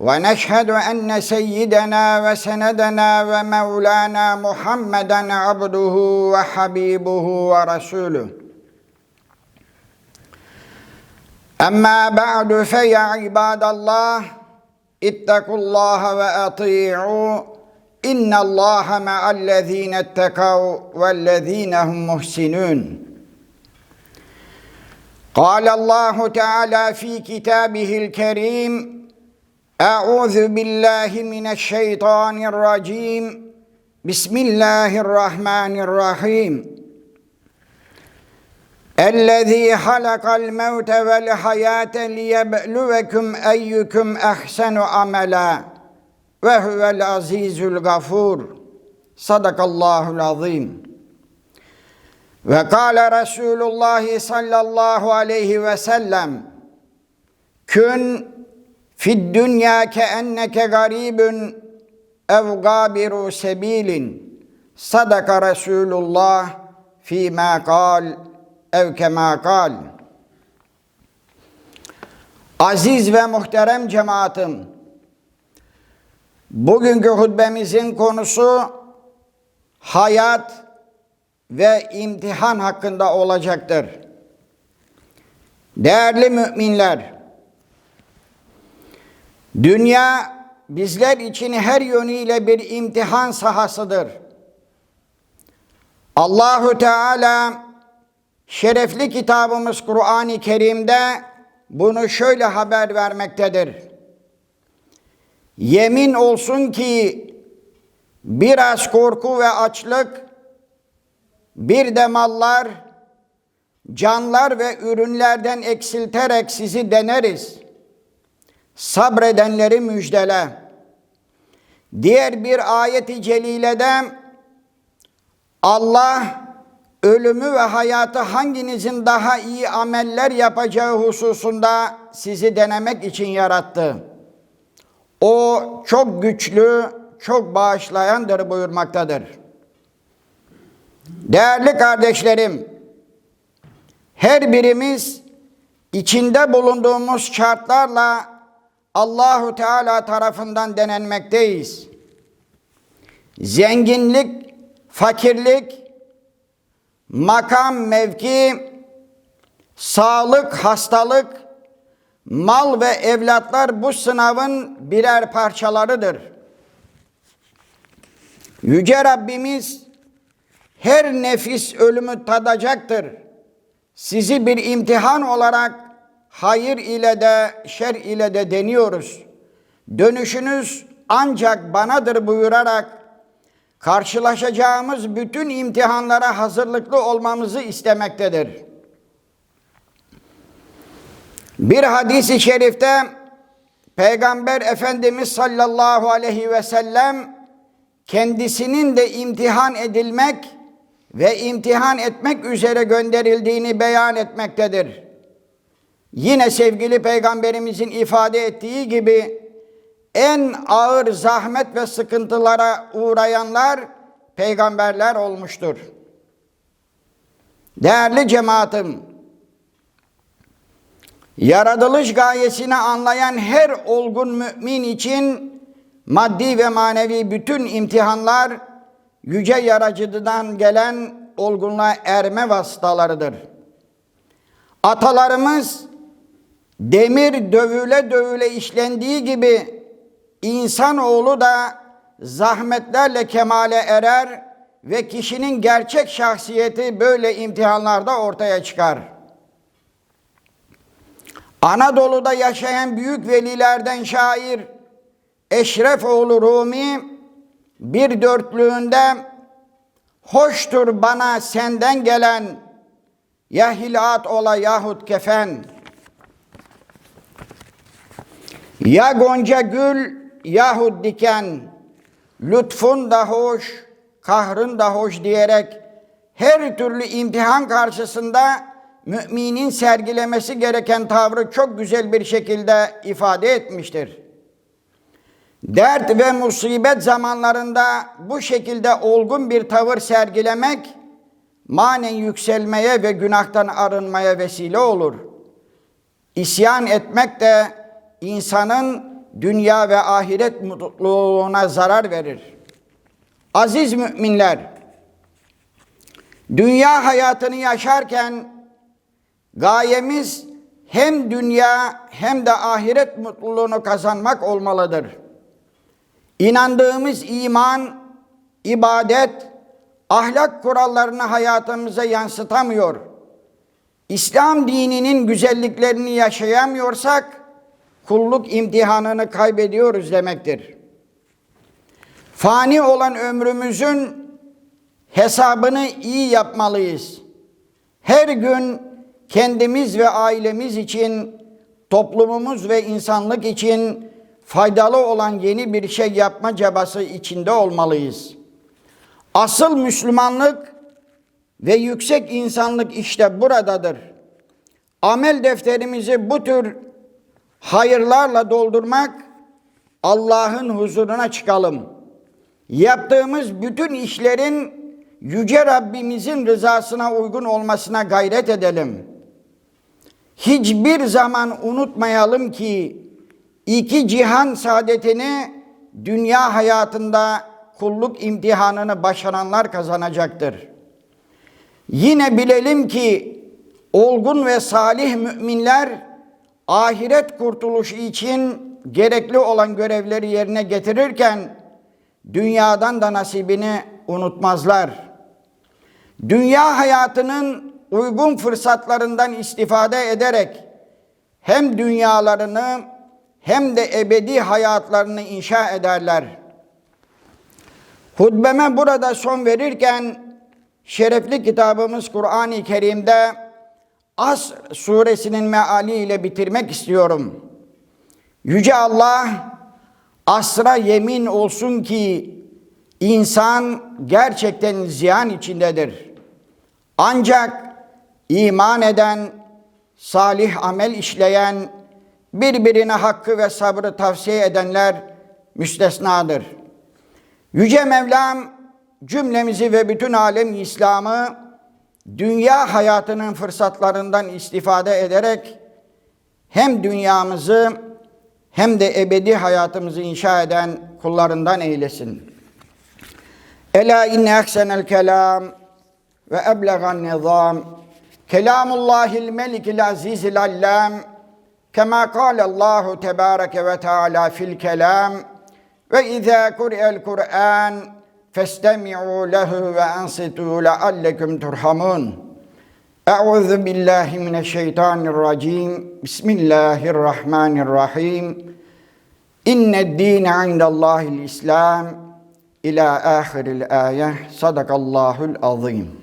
ونشهد أن سيدنا وسندنا ومولانا محمدا عبده وحبيبه ورسوله أما بعد فيا عباد الله اتقوا الله وأطيعوا إن الله مع الذين اتقوا والذين هم محسنون قال الله تعالى في كتابه الكريم أعوذ بالله من الشيطان الرجيم بسم الله الرحمن الرحيم الذي خلق الموت والحياة ليبلوكم أيكم أحسن عملا وهو العزيز الغفور صدق الله العظيم وقال رسول الله صلى الله عليه وسلم كن Fid dünya ke enneke garibun ev gabiru sebilin. Sadaka Resulullah fi ma kal ev kema kal. Aziz ve muhterem cemaatim, bugünkü hutbemizin konusu hayat ve imtihan hakkında olacaktır. Değerli müminler, dünya bizler için her yönüyle bir imtihan sahasıdır. Allahu Teala Şerefli kitabımız Kur'an-ı Kerim'de bunu şöyle haber vermektedir. Yemin olsun ki biraz korku ve açlık, bir de mallar, canlar ve ürünlerden eksilterek sizi deneriz. Sabredenleri müjdele. Diğer bir ayeti celilede Allah ölümü ve hayatı hanginizin daha iyi ameller yapacağı hususunda sizi denemek için yarattı. O çok güçlü, çok bağışlayandır buyurmaktadır. Değerli kardeşlerim, her birimiz içinde bulunduğumuz şartlarla Allahu Teala tarafından denenmekteyiz. Zenginlik, fakirlik, makam, mevki, sağlık, hastalık, mal ve evlatlar bu sınavın birer parçalarıdır. Yüce Rabbimiz her nefis ölümü tadacaktır. Sizi bir imtihan olarak hayır ile de şer ile de deniyoruz. Dönüşünüz ancak banadır buyurarak karşılaşacağımız bütün imtihanlara hazırlıklı olmamızı istemektedir. Bir hadisi şerifte Peygamber Efendimiz sallallahu aleyhi ve sellem kendisinin de imtihan edilmek ve imtihan etmek üzere gönderildiğini beyan etmektedir. Yine sevgili peygamberimizin ifade ettiği gibi en ağır zahmet ve sıkıntılara uğrayanlar peygamberler olmuştur. Değerli cemaatim, yaratılış gayesini anlayan her olgun mümin için maddi ve manevi bütün imtihanlar yüce yaracıdan gelen olgunluğa erme vasıtalarıdır. Atalarımız demir dövüle dövüle işlendiği gibi İnsanoğlu da zahmetlerle kemale erer ve kişinin gerçek şahsiyeti böyle imtihanlarda ortaya çıkar. Anadolu'da yaşayan büyük velilerden şair Eşrefoğlu Rumi bir dörtlüğünde hoştur bana senden gelen ya hilat ola yahut kefen ya gonca gül yahut diken, lütfun da hoş, kahrın da hoş diyerek her türlü imtihan karşısında müminin sergilemesi gereken tavrı çok güzel bir şekilde ifade etmiştir. Dert ve musibet zamanlarında bu şekilde olgun bir tavır sergilemek manen yükselmeye ve günahtan arınmaya vesile olur. İsyan etmek de insanın dünya ve ahiret mutluluğuna zarar verir. Aziz müminler, dünya hayatını yaşarken gayemiz hem dünya hem de ahiret mutluluğunu kazanmak olmalıdır. İnandığımız iman, ibadet, ahlak kurallarını hayatımıza yansıtamıyor. İslam dininin güzelliklerini yaşayamıyorsak kulluk imtihanını kaybediyoruz demektir. Fani olan ömrümüzün hesabını iyi yapmalıyız. Her gün kendimiz ve ailemiz için, toplumumuz ve insanlık için faydalı olan yeni bir şey yapma çabası içinde olmalıyız. Asıl Müslümanlık ve yüksek insanlık işte buradadır. Amel defterimizi bu tür hayırlarla doldurmak, Allah'ın huzuruna çıkalım. Yaptığımız bütün işlerin Yüce Rabbimizin rızasına uygun olmasına gayret edelim. Hiçbir zaman unutmayalım ki iki cihan saadetini dünya hayatında kulluk imtihanını başaranlar kazanacaktır. Yine bilelim ki olgun ve salih müminler ahiret kurtuluşu için gerekli olan görevleri yerine getirirken dünyadan da nasibini unutmazlar. Dünya hayatının uygun fırsatlarından istifade ederek hem dünyalarını hem de ebedi hayatlarını inşa ederler. Hutbeme burada son verirken şerefli kitabımız Kur'an-ı Kerim'de As suresinin meali ile bitirmek istiyorum. Yüce Allah asra yemin olsun ki insan gerçekten ziyan içindedir. Ancak iman eden, salih amel işleyen, birbirine hakkı ve sabrı tavsiye edenler müstesnadır. Yüce Mevlam cümlemizi ve bütün alem İslam'ı dünya hayatının fırsatlarından istifade ederek hem dünyamızı hem de ebedi hayatımızı inşa eden kullarından eylesin. Ela inne ahsenel kelam ve eblegan nizam. Kelamullahil melikil azizil allam. Kema kâle Allahu tebâreke ve teâlâ fil kelam. Ve izâ kuri'el Kur'an فاستمعوا له وأنصتوا لعلكم ترحمون أعوذ بالله من الشيطان الرجيم بسم الله الرحمن الرحيم إن الدين عند الله الإسلام إلى آخر الآية صدق الله العظيم